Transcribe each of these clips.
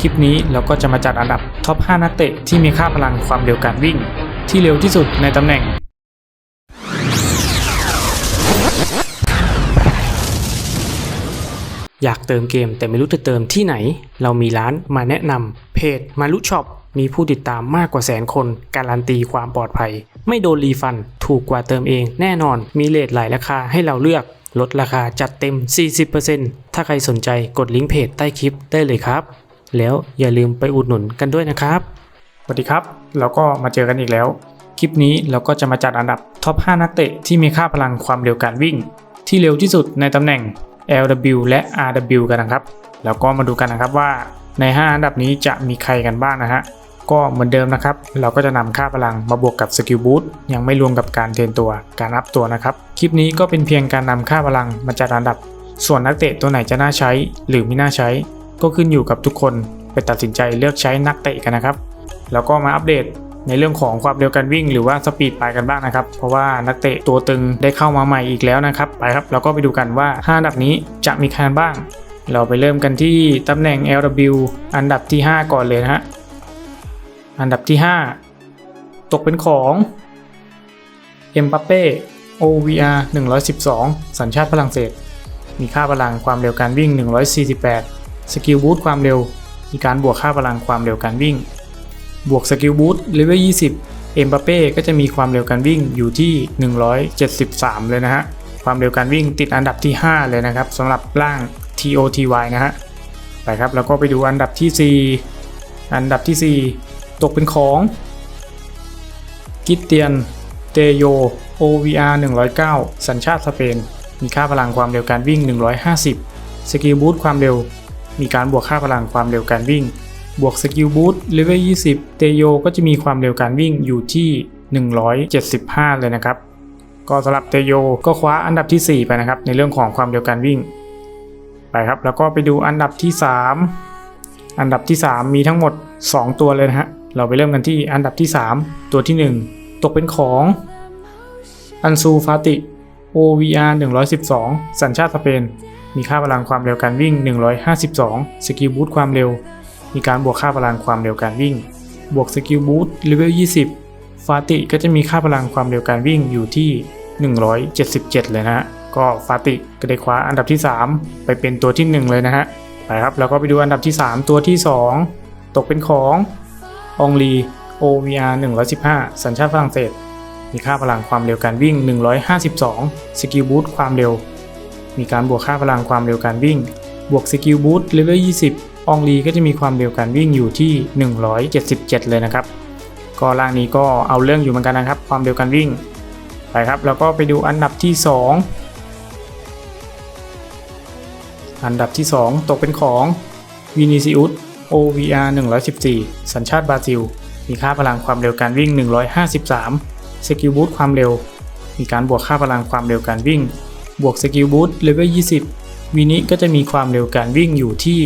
คลิปนี้เราก็จะมาจัดอันดับท็อป 5 นักเตะที่มีค่าพลังความเร็วการวิ่ง ที่เร็วที่สุดในตำแหน่ง อยากเติมเกมแต่ไม่รู้จะเติมที่ไหน เรามีร้านมาแนะนำเพจมารุช็อปมีผู้ติดตามมากกว่าแสนคน การันตีความปลอดภัย ไม่โดนรีฟัน ถูกกว่าเติมเองแน่นอน มีเลทหลายราคาให้เราเลือก ลดราคาจัดเต็ม 40%ถ้าใครสนใจกดลิงก์เพจใต้คลิปได้เลยครับ แล้วอย่าลืมไปอุดหนุนกันด้วยนะครับสวัสดีครับ เราก็มาเจอกันอีกแล้ว คลิปนี้เราก็จะมาจัดอันดับท็อป 5 นักเตะที่มีค่าพลังความเร็วการวิ่ง ที่เร็วที่สุดในตำแหน่ง LW และ RW กันนะครับ แล้วก็มาดูกันนะครับว่าใน 5 อันดับนี้จะมีใครกันบ้างนะฮะก็เหมือนเดิมนะครับ เราก็จะนำค่าพลังมาบวกกับสกิลบูทยังไม่รวมกับการเทรนตัวการอัพตัวนะครับ คลิปนี้ก็เป็นเพียงการนำค่าพลังมาจัดอันดับ ส่วนนักเตะตัวไหนจะน่าใช้ หรือไม่น่าใช้ ก็ขึ้นอยู่กับทุกคนไปตัดสินใจเลือกใช้นักเตะกันนะครับ แล้วก็มาอัปเดตในเรื่องของความเร็วการวิ่งหรือว่าสปีดไปกันบ้างนะครับ เพราะว่านักเตะตัวตึงได้เข้ามาใหม่อีกแล้วนะครับ ไปครับ เราก็ไปดูกันว่า 5 อันดับนี้จะมีใครบ้าง เราไปเริ่มกันที่ตำแหน่ง LW อันดับที่ 5 ก่อนเลยนะฮะ อันดับที่ 5 ตกเป็นของเอ็มบัปเป้ OVR 112 สัญชาติฝรั่งเศส มีค่าพลังความเร็วการวิ่ง 148 สกิลบูทความเร็ว มีการบวกค่าพลังความเร็วการวิ่ง บวกสกิลบูทเลเวล 20 เอ็มบัปเป้ก็จะมีความเร็วการวิ่งอยู่ที่ 173 เลยนะฮะ ความเร็วการวิ่งติดอันดับที่ 5 เลยนะครับสำหรับร่าง TOTY นะฮะ ไปครับแล้วก็ไปดูอันดับที่ 4 อันดับที่ 4 ตกเป็นของ กิตเตียน เตโย OVR 109 สัญชาติสเปน มีค่าพลังความเร็วการวิ่ง 150 สกิลบูทความเร็ว มีการบวกค่าพลังความเร็วการวิ่ง บวกสกิลบูทเลเวล 20 เตโยก็จะมีความเร็วการวิ่งอยู่ที่ 175 เลยนะครับ ก็สำหรับเตโยก็คว้าอันดับที่ 4 ไปนะครับ ในเรื่องของความเร็วการวิ่ง ไปครับ แล้วก็ไปดูอันดับที่ 3 อันดับที่ 3 มีทั้งหมด 2 ตัวเลยนะฮะ เราไปเริ่มกันที่อันดับที่ 3 ตัวที่ 1 ตกเป็นของอันซูฟาติ OVR 112 สัญชาติสเปน มีค่าพลังความเร็วการวิ่ง 152 สกิลบูทความเร็ว มีการบวกค่าพลังความเร็วการวิ่ง บวกสกิลบูทเลเวล 20 ฟาติก็จะมีค่าพลังความเร็วการวิ่งอยู่ที่ 177 เลยนะฮะ ก็ฟาติก็ได้คว้าอันดับที่ 3 ไปเป็นตัวที่ 1 เลยนะฮะ ไปครับแล้วก็ไปดูอันดับที่ 3 ตัวที่ 2 ตกเป็นขององลี OVR 115 สัญชาติฝรั่งเศส มีค่าพลังความเร็วการวิ่ง 152 สกิลบูทความเร็ว มีการบวกค่าพลังความเร็วการวิ่ง บวกสกิลบูทเลเวล 20 อองลีก็จะมีความเร็วการวิ่งอยู่ที่ 177 เลยนะครับ ก็ล่างนี้ก็เอาเรื่องอยู่เหมือนกันนะครับ ความเร็วการวิ่ง ไปครับ แล้วก็ไปดูอันดับที่ 2 อันดับที่ 2 ตกเป็นของวินิซิอุส OVR 114 สัญชาติบราซิล มีค่าพลังความเร็วการวิ่ง 153 สกิลบูทความเร็ว มีการบวกค่าพลังความเร็วการวิ่ง บวกสกิลบูทเลเวล20วินิก็จะมีความเร็วการวิ่งอยู่ที่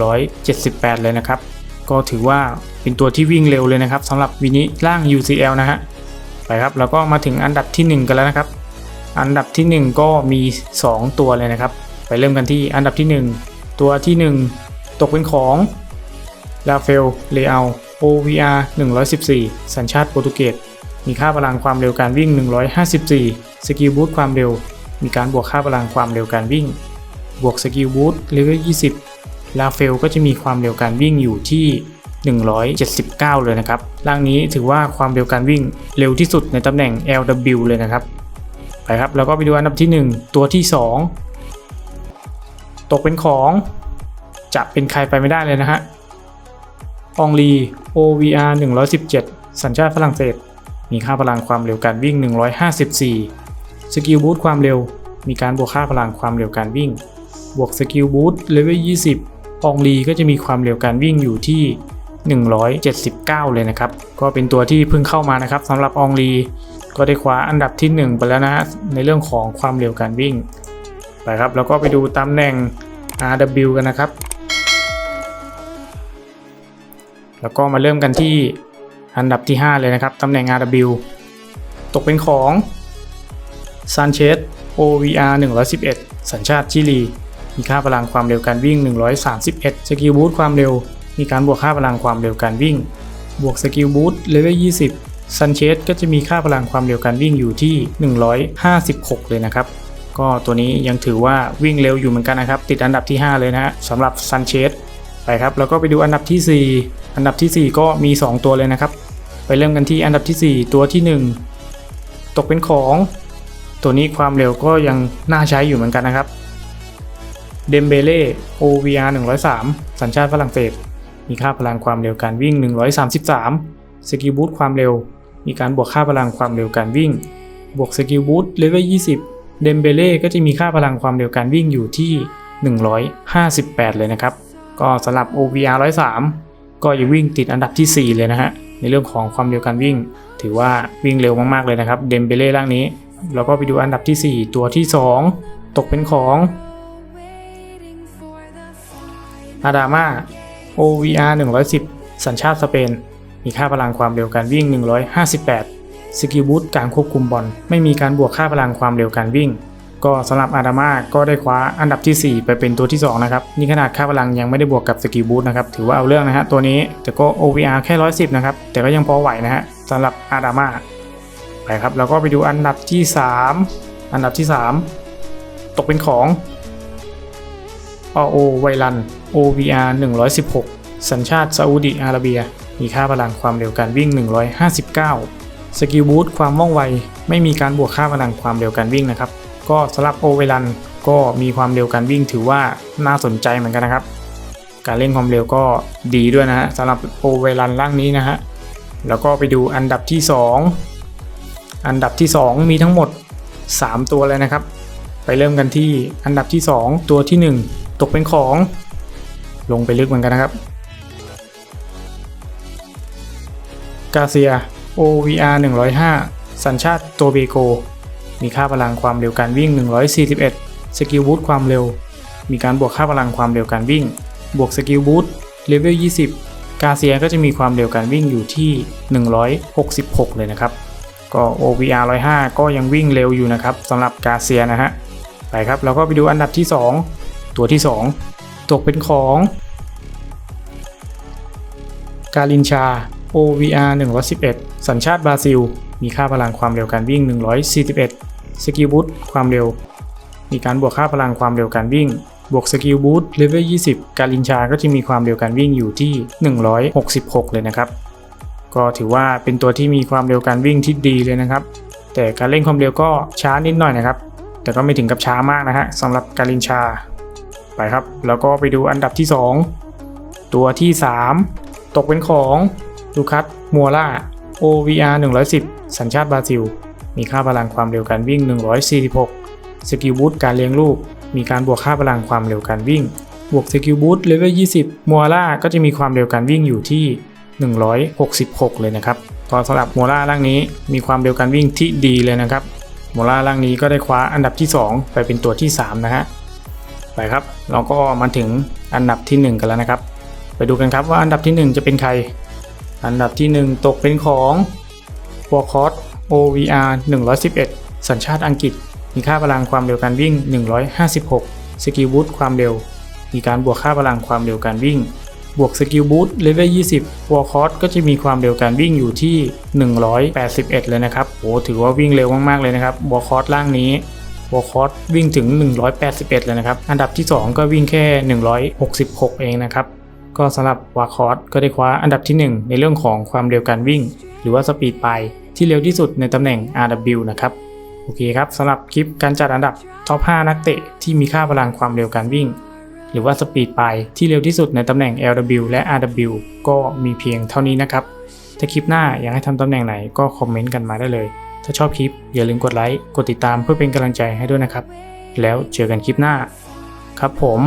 178 เลยนะครับ ก็ถือว่าเป็นตัวที่วิ่งเร็วเลยนะครับสำหรับวินิร่าง UCL นะฮะ ไปครับแล้วก็มาถึงอันดับที่ 1 กันแล้วนะครับ อันดับที่ 1 ก็มี 2 ตัวเลยนะครับ ไปเริ่มกันที่อันดับที่ 1 ตัวที่ 1 ตกเป็นของลาเฟลเลอา OVR 114 สัญชาติโปรตุเกส มีค่าพลังความเร็วการวิ่ง 154 สกิลบูทความเร็ว มีการบวกค่าพลังความเร็วการวิ่ง บวกสกิลบูทเลเวล20 ลาเฟลก็จะมีความเร็วการวิ่งอยู่ที่ 179 เลยนะครับ ร่างนี้ถือว่าความเร็วการวิ่งเร็วที่สุดในตำแหน่ง LW เลยนะครับ ไปครับ แล้วก็ไปดูอันดับที่ 1 ตัวที่ 2 ตกเป็นของ จะเป็นใครไปไม่ได้เลยนะฮะ องลี OVR 117 สัญชาติฝรั่งเศส มีค่าพลังความเร็วการวิ่ง 154 สกิลบูทความเร็ว มีการบวกค่าพลังความเร็วการวิ่ง บวกสกิลบูทเลเวล 20องลีก็จะมีความเร็วการวิ่งอยู่ที่ 179 เลยนะครับ ก็เป็นตัวที่เพิ่งเข้ามานะครับสำหรับองลี ก็ได้คว้าอันดับที่ 1 ไปแล้วนะฮะในเรื่องของความเร็วการวิ่ง ไปครับ แล้วก็ไปดูตำแหน่ง RW กันนะครับ แล้วก็มาเริ่มกันที่อันดับที่ 5 เลยนะครับตำแหน่ง RW ตกเป็นของ ซานเชส OVR 111 สัญชาติชิลี มีค่าพลังความเร็วการวิ่ง 131 สกิลบูทความเร็ว มีการบวกค่าพลังความเร็วการวิ่ง บวกสกิลบูสต์เลเวล 20 ซันเชสก็จะมีค่าพลังความเร็วการวิ่งอยู่ที่ 156 เลยนะครับ ก็ตัวนี้ยังถือว่าวิ่งเร็วอยู่เหมือนกันนะครับ ติดอันดับที่ 5 เลยนะฮะสำหรับซันเชสไปครับ แล้วก็ไปดูอันดับทีสี่4 อันดับทีสี่ 4 ก็มี 2 ตัวเลยนะครับ ไปเริ่มกันที่อันดับทีสี่4 ตัวที่ 1 ตกเป็นของ ตัวนี้ความเร็วก็ยังน่าใช้อยู่เหมือนกันนะครับเดมเบเล่ OVR 103 สัญชาติฝรั่งเศส มีค่าพลังความเร็วการวิ่ง 133 สกิลบูตความเร็ว มีการบวกค่าพลังความเร็วการวิ่ง บวกสกิลบูตเลเวล 20 เดมเบเล่ก็จะมีค่าพลังความเร็วการวิ่งอยู่ที่ 158 เลยนะครับ ก็สำหรับ OVR 103 ก็ยังวิ่งติดอันดับทีสี่ 4 เลยนะฮะ ในเรื่องของความเร็วการวิ่ง ถือว่าวิ่งเร็วมากๆเลยนะครับ เดมเบเล่ร่างนี้ แล้วก็ไปดูอันดับทีสี่ 4 ตัวที่ 2 ตกเป็นของอาดามา OVR 110 สัญชาติสเปน มีค่าพลังความเร็วการวิ่ง 158 สกิลบูตการควบคุมบอล ไม่มีการบวกค่าพลังความเร็วการวิ่ง ก็สำหรับอาดามาก็ได้คว้าอันดับทีสี่4 ไปเป็นตัวที่ 2 นะครับ นี่ขนาดค่าพลังยังไม่ได้บวกกับสกิลบูตนะครับ ถือว่าเอาเรื่องนะฮะตัวนี้ แต่ก็ OVR แค่ 110 นะครับ แต่ก็ยังพอไหวนะฮะสำหรับอาดามา ไปครับแล้วก็ไปดูอันดับที่ 3 อันดับที่ 3 ตกเป็นของอโอไวรัน OVR 116 สัญชาติซาอุดิอาระเบีย มีค่าพลังความเร็วการวิ่ง 159 สกิลบูส์ความว่องไว ไม่มีการบวกค่าพลังความเร็วการวิ่งนะครับ ก็สำหรับโอเวรันก็มีความเร็วการวิ่งถือว่าน่าสนใจเหมือนกันนะครับ การเล่นความเร็วก็ดีด้วยนะฮะสำหรับโอเวรันร่างนี้นะฮะ แล้วก็ไปดูอันดับที่ 2 อันดับที่ 2 มีทั้งหมด 3 ตัวเลยนะครับ ไปเริ่มกันที่อันดับที่ 2 ตัวที่ 1 ตกเป็นของ ลงไปลึกเหมือนกันนะครับกาเซีย OVR 105 สัญชาติโตเบโก มีค่าพลังความเร็วการวิ่ง 141 สกิลบูสต์ความเร็ว มีการบวกค่าพลังความเร็วการวิ่ง บวกสกิลบูสต์เลเวล 20 กาเซียก็จะมีความเร็วการวิ่งอยู่ที่ 166 เลยนะครับ ก็ OVR 105 ก็ยังวิ่งเร็วอยู่นะครับสำหรับกาเซียนะฮะ ไปครับเราก็ไปดูอันดับที่ 2 ตัวที่ 2 ตกเป็นของกาลินชา OVR 111 สัญชาติบราซิล มีค่าพลังความเร็วการวิ่ง 141 สกิลบูตความเร็ว มีการบวกค่าพลังความเร็วการวิ่ง บวกสกิลบูตเลเวล 20 กาลินชาก็จะมีความเร็วการวิ่งอยู่ที่ 166 เลยนะครับ ก็ถือว่าเป็นตัวที่มีความเร็วการวิ่งที่ดีเลยนะครับ แต่การเล่นความเร็วก็ช้านิดหน่อยนะครับ แต่ก็ไม่ถึงกับช้ามากนะฮะสำหรับกาลินชาไปครับ แล้วก็ไปดูอันดับที่ 2 ตัวที่ 3 ตกเป็นของลูคัสมัวล่า OVR 110 สัญชาติบราซิล มีค่าพลังความเร็วการวิ่ง 146 สกิลบูตการเลี้ยงลูก มีการบวกค่าพลังความเร็วการวิ่ง บวกสกิลบูตเลเวล 20 มัวล่าก็จะมีความเร็วการวิ่งอยู่ที่ 166 เลยนะครับก็สำหรับโมล่าร่างนี้มีความเร็วการวิ่งที่ดีเลยนะครับโมล่าร่างนี้ก็ได้คว้าอันดับที่ 2 ไปเป็นตัวที่ 3 นะฮะไปครับ เราก็มาถึงอันดับที่ 1 กันแล้วนะครับ ไปดูกันครับว่าอันดับที่ 1 จะเป็นใคร อันดับที่ 1 ตกเป็นของวอร์คอ OVR 111 สัญชาติอังกฤษ มีค่าพลังความเร็วการวิ่ง 156 สกิลบูสต์ความเร็ว มีการบวกค่าพลังความเร็วการวิ่ง บวกสกิลบูสต์เลเวล20วอร์คอก็จะมีความเร็วการวิ่งอยู่ที่ 181 เลยนะครับโอ้ถือว่าวิ่งเร็วมากๆเลยนะครับวอร์คอร่างนี้วอลคอร์สวิ่งถึง 181 เลยนะครับ อันดับที่ 2 ก็วิ่งแค่ 166 เองนะครับ ก็สำหรับวาคอร์สก็ได้คว้าอันดับที่ 1 ในเรื่องของความเร็วการวิ่ง หรือว่าสปีดไปที่เร็วที่สุดในตำแหน่ง RW นะครับโอเคครับสำหรับคลิปการจัดอันดับท็อป 5 นักเตะที่มีค่าพลังความเร็วการวิ่ง หรือว่าสปีดไปที่เร็วที่สุดในตำแหน่ง LW และ RW ก็มีเพียงเท่านี้นะครับ ถ้าคลิปหน้าอยากให้ทำตำแหน่งไหนก็คอมเมนต์กันมาได้เลย ถ้าชอบคลิปอย่าลืมกดไลค์ กดติดตามเพื่อเป็นกำลังใจให้ด้วยนะครับ แล้วเจอกันคลิปหน้า ครับผม